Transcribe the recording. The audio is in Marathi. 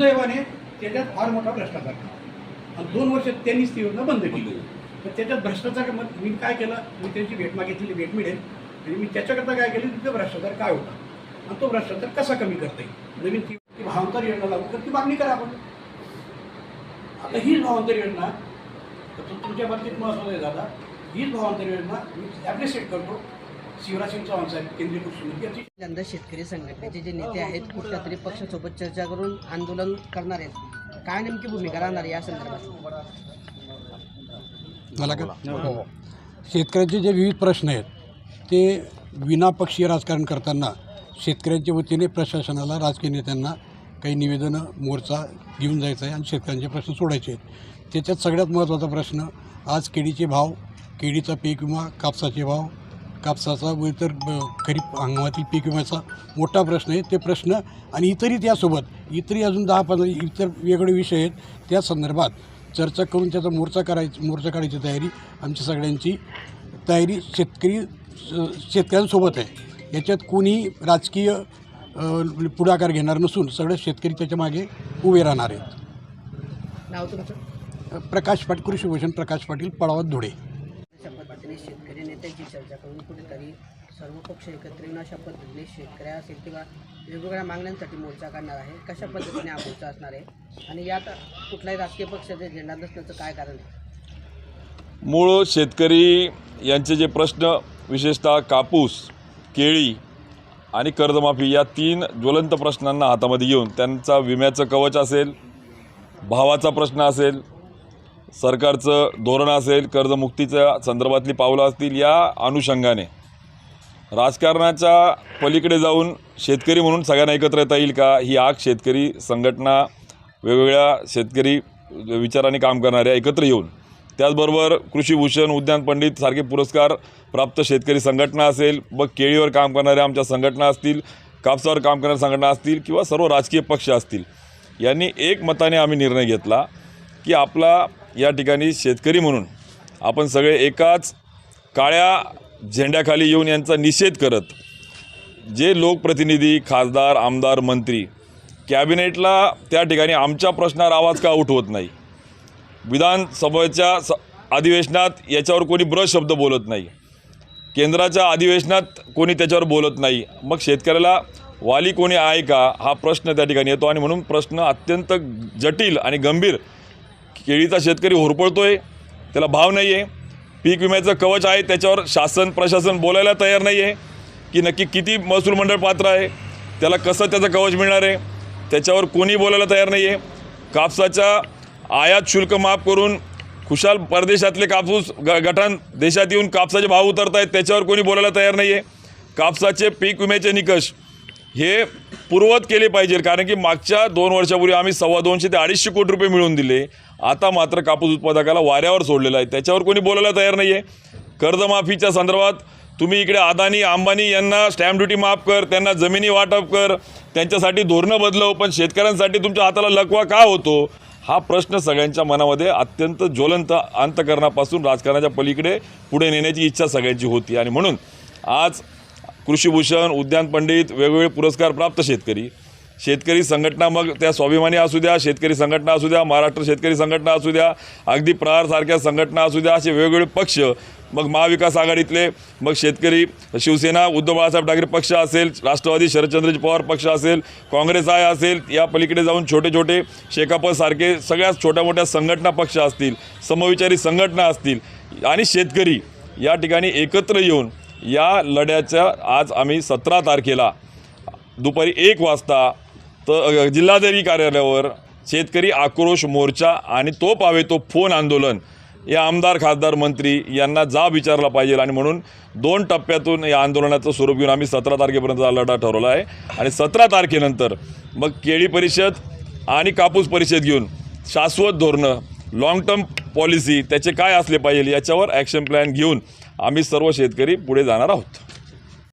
दुर्दैवाने त्याच्यात फार मोठा भ्रष्टाचार आणि दोन वर्ष त्यांनीच ती योजना बंद केली. तर त्याच्यात भ्रष्टाचार मग मी काय केलं? मी त्यांची भेट मागितलेली भेट मिळेल आणि मी त्याच्याकरता काय केलं? तिथे भ्रष्टाचार काय होता? आणि तो भ्रष्टाचार कसा कमी करता येईल? नवीन ती भावांतर योजना लागू तर ती मागणी करा आपण. आता हीच भावांतर योजना तर तुमच्या बाबतीत महत्त्वाचं आहे दादा हीच भावांतर योजना मी ॲप्रिशिएट करतो. शिवराज सिंग चौहान साहेब केंद्रीय कृषी मंत्री याची पहिल्यांदा शेतकरी संघटनेचे जे नेते आहेत कुठल्या तरी पक्षासोबत चर्चा करून आंदोलन करणार आहेत. काय नेमकी भूमिका राहणार या संदर्भात? मला का? शेतकऱ्यांचे जे विविध प्रश्न आहेत ते विनापक्षीय राजकारण करताना शेतकऱ्यांच्या वतीने प्रशासनाला राजकीय नेत्यांना काही निवेदनं मोर्चा घेऊन जायचं आहे आणि शेतकऱ्यांचे प्रश्न सोडायचे आहेत. त्याच्यात सगळ्यात महत्त्वाचा प्रश्न आज केळीचे भाव केळीचा पीक विमा कापसाचे भाव कापसाचा व इतर खरीप हंगामातील पीक विम्याचा मोठा प्रश्न आहे. ते प्रश्न आणि इतरही त्यासोबत इतरही अजून दहा पंधरा इतर वेगवेगळे विषय आहेत. त्या संदर्भात चर्चा करून त्याचा मोर्चा करायची मोर्चा काढायची तयारी आमची सगळ्यांची तयारी शेतकरी शेतकऱ्यांसोबत आहे. याच्यात कोणी राजकीय पुढाकार घेणार नसून सगळे शेतकरी त्याच्यामागे उभे राहणार आहेत. नाव तुमचं? प्रकाश पाटील कृषीभूषण प्रकाश पाटील पळावत धुळे. आणि शेतकरी नेत्यांची चर्चा करून कुठेतरी सर्व पक्ष एकत्र येऊन अशा पद्धतीने शेतकऱ्या असेल किंवा वेगवेगळ्या मागण्यांसाठी मोर्चा करणार आहे कशा पद्धतीने हा मोर्चा असणार आहे आणि यात कुठलाही राजकीय पक्षाचा झेंडा नसण्याचं काय कारण आहे? मूळ शेतकरी यांचे जे प्रश्न विशेषतः कापूस केळी आणि कर्जमाफी या तीन ज्वलंत प्रश्नांना हातामध्ये घेऊन त्यांचा विम्याचं कवच असेल भावाचा प्रश्न असेल सरकारचं धोरण असेल कर्जमुक्तीच्या संदर्भातली पावलं असतील या अनुषंगाने. राजकारणाच्या पलीकडे जाऊन शेतकरी म्हणून सगळ्यांना एकत्र येता येईल का? ही आग शेतकरी संघटना वेगवेगळ्या शेतकरी विचाराने काम करणाऱ्या एकत्र येऊन. त्याचबरोबर कृषीभूषण उद्यान पंडित सारखे पुरस्कार प्राप्त शेतकरी संघटना असेल मग केळीवर काम करणाऱ्या आमच्या संघटना असतील कापसावर काम करणाऱ्या संघटना असतील किंवा सर्व राजकीय पक्ष असतील यांनी एक मताने आम्ही निर्णय घेतला. की आपला या ठिकाणी शेतकरी म्हणून आपण सगळे एकाच काळ्या झेंड्याखाली येऊन यांचा निषेध करत जे लोकप्रतिनिधी खासदार आमदार मंत्री कॅबिनेटला त्या ठिकाणी आमच्या प्रश्नावर आवाज का उठवत नाही? विधानसभेच्या स अधिवेशनात याच्यावर कोणी ब्र शब्द बोलत नाही. केंद्राच्या अधिवेशनात कोणी त्याच्यावर बोलत नाही. मग शेतकऱ्याला वाली कोणी आहे का? हा प्रश्न त्या ठिकाणी येतो आणि म्हणून प्रश्न अत्यंत जटिल आणि गंभीर केळीचा शेतकरी होरपळतोय त्याला भाव नाही आहे पीक विम्याचं कवच आहे त्याच्यावर शासन प्रशासन बोलायला तयार नाही आहे की नक्की किती महसूल मंडळ पात्र आहे त्याला कसं त्याचं कवच मिळणार आहे त्याच्यावर कोणी बोलायला तयार नाही आहे कापसाच्या आयात शुल्क माफ करून खुशाल परदेशातले कापूस ग गटान देशात येऊन कापसाचे भाव उतरत आहेत त्याच्यावर कोणी बोलायला तयार नाही आहे कापसाचे पीक विम्याचे निकष हे पूर्ववत केले पाहिजे कारण की मागच्या दोन वर्षापूर्वी आम्ही सव्वा दोनशे ते अडीचशे कोटी रुपये मिळवून दिले. आता मात्र कापूस उत्पादकाला वाऱ्यावर सोडलेलं आहे. त्याच्यावर कोणी बोलायला तयार नाही आहे कर्जमाफीच्या संदर्भात तुम्ही इकडे अदानी अंबानी यांना स्टॅम्प ड्युटी माफ कर त्यांना जमिनी वाटप कर त्यांच्यासाठी धोरणं बदलव पण शेतकऱ्यांसाठी तुमच्या हाताला लकवा का होतो? हा प्रश्न सगळ्यांच्या मनामध्ये अत्यंत ज्वलंत अंतकरणापासून राजकारणाच्या पलीकडे पुढे नेण्याची इच्छा सगळ्यांची होती. आणि म्हणून आज कृषीभूषण उद्यान पंडित वेगवेगळे पुरस्कार प्राप्त शेतकरी. शेतकरी संघटना मग त्या स्वाभिमानी असू द्या शेतकरी संघटना असू द्या महाराष्ट्र शेतकरी संघटना असू द्या अगदी प्रहारसारख्या संघटना असू द्या असे वेगवेगळे पक्ष मग महाविकास आघाडीतले मग शेतकरी शिवसेना उद्धव बाळासाहेब ठाकरे पक्ष असेल राष्ट्रवादी शरदचंद्रजी पवार पक्ष असेल काँग्रेस आय असेल या पलीकडे जाऊन छोटे छोटे शेकापसारखे सगळ्याच छोट्या मोठ्या संघटना पक्ष असतील समविचारी संघटना असतील आणि शेतकरी या ठिकाणी एकत्र येऊन या लढ्याच्या आज आम्ही सतरा तारखेला दुपारी एक वाजता तर जिल्हाधिकारी कार्यालयावर शेतकरी आक्रोश मोर्चा आणि तो पावे तो फोन आंदोलन या आमदार खासदार मंत्री यांना जा विचारला पाहिजे आणि म्हणून दोन टप्प्यातून या आंदोलनाचं स्वरूप घेऊन आम्ही सतरा तारखेपर्यंत हा लढा ठरवला आहे. आणि सतरा तारखेनंतर मग केळी परिषद आणि कापूस परिषद घेऊन शाश्वत धोरणं लाँग टर्म पॉलिसी त्याचे काय असले पाहिजे याच्यावर ॲक्शन प्लॅन घेऊन आम्ही सर्व शेतकरी पुढे जाणार आहोत.